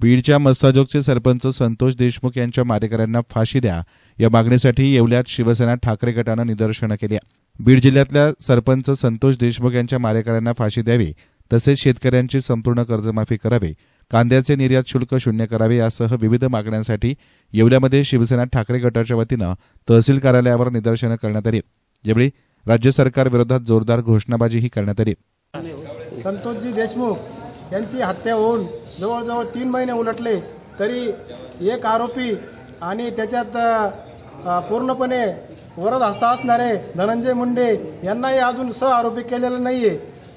बीडच्या मस्ताजोगचे सरपंच संतोष देशमुख यांच्या मारेकऱ्यांना फाशी द्या. या मागणीसाठी येवल्यात शिवसेना ठाकरे गटानं निदर्शनं केली. बीड जिल्ह्यातल्या सरपंच संतोष देशमुख यांच्या मारेकऱ्यांना फाशी द्यावी तसेच शेतकऱ्यांची संपूर्ण कर्जमाफी करावी कांद्याचे निर्यात शुल्क शून्य करावे यासह विविध मागण्यांसाठी येवल्यामध्ये शिवसेना ठाकरे गटाच्या वतीनं तहसील कार्यालयावर निदर्शनं करण्यात आली. यावेळी राज्य सरकार विरोधात जोरदार घोषणाबाजीही करण्यात आली. संतोषजी देशमुख यांची हत्या होऊन जवळजवळ तीन महिने उलटले तरी एक आरोपी आणि त्याच्यात पूर्णपणे वरद हस्ता असणारे धनंजय मुंडे यांनाही अजून सह आरोपी केलेलं नाही आहे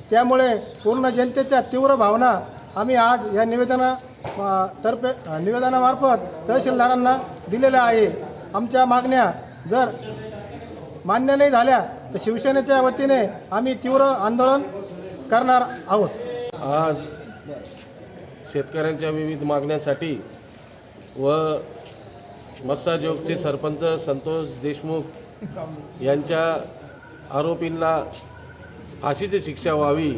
त्यामुळे पूर्ण जनतेच्या तीव्र भावना आम्ही आज या निवेदना तर्फे निवेदनामार्फत तहसीलदारांना दिलेल्या आहे. आमच्या मागण्या जर मान्य नाही झाल्या तर शिवसेनेच्या वतीने आम्ही तीव्र आंदोलन करणार आहोत. आज शेतकऱ्यांच्या विविध मागण्यांसाठी व मस्साजोगचे सरपंच संतोष देशमुख यांच्या आरोपींना फाशीची शिक्षा व्हावी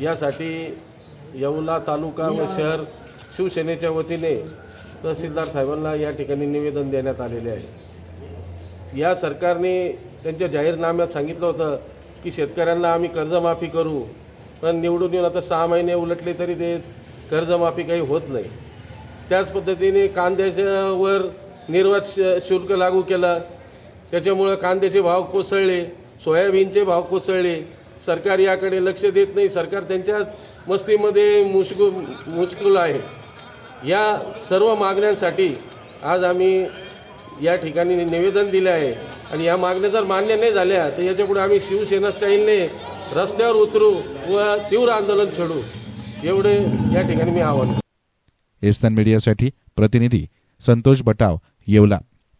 यासाठी येवला तालुका व शहर शिवसेनेच्या वतीने तहसीलदार साहेबांना या ठिकाणी निवेदन देण्यात आलेले आहे. या सरकारने त्यांच्या जाहीरनाम्यात सांगितलं होतं की शेतकऱ्यांना आम्ही कर्जमाफी करू. पण निवडून येऊन आता सहा महिने उलटले तरी ते कर्जमाफी काही होत नाही. त्याच पद्धतीने कांद्याच्यावर निर्वात श- शुल्क लागू केलं. त्याच्यामुळं कांद्याचे भाव कोसळले सोयाबीनचे भाव कोसळले. सरकार याकडे लक्ष देत नाही. सरकार त्यांच्या मस्तीमध्ये मुश्कु मुश्किल आहे. या सर्व मागण्यांसाठी आज आम्ही या ठिकाणी निवेदन दिले आहे. आणि या मागण्या जर मान्य नाही झाल्या तर याच्यापुढे आम्ही शिवसेना स्टाईलने रस्त्यावर उतरू व तीव्र आंदोलन छेडू. एवढे या ठिकाणी मी आवाहन एस्तन मीडियासाठी प्रतिनिधी संतोष बटाव येवला.